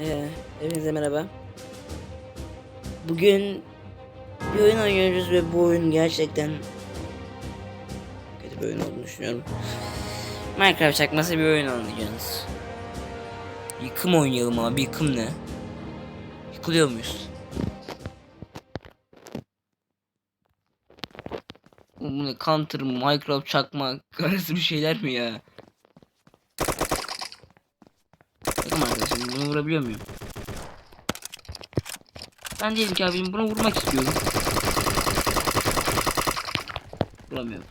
Ee, hepinize merhaba. Bugün bir oyun oynuyoruz ve bu oyun gerçekten kötü bir oyun olduğunu düşünüyorum. Minecraft çakması bir oyun oynayacağız. Yıkım oynayalım abi. Yıkım ne? Yıkılıyor muyuz? Bu ne? Counter, Minecraft çakma arası bir şeyler mi ya? Arkadaşlar bunu vurabiliyor muyum? Ben diyelim ki abim bunu vurmak istiyorum. Vuramıyorum.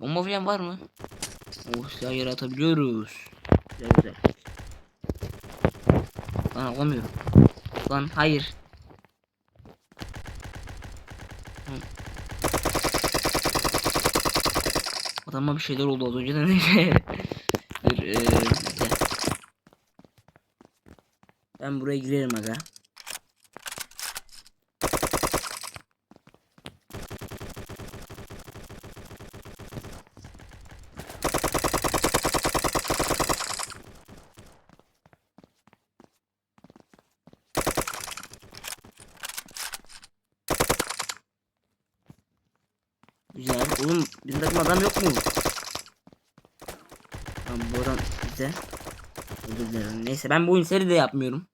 Bomba falan var mı? Oh silah yere. Güzel güzel. Lan alamıyorum. Lan hayır. Adama bir şeyler oldu az önce de neyse. Bekle. Ben buraya girerim aga. Güzel. Oğlum bizim takım adam yok mu? Tamam bu adam bize. Özür dilerim. Neyse ben bu oyun seri de yapmıyorum.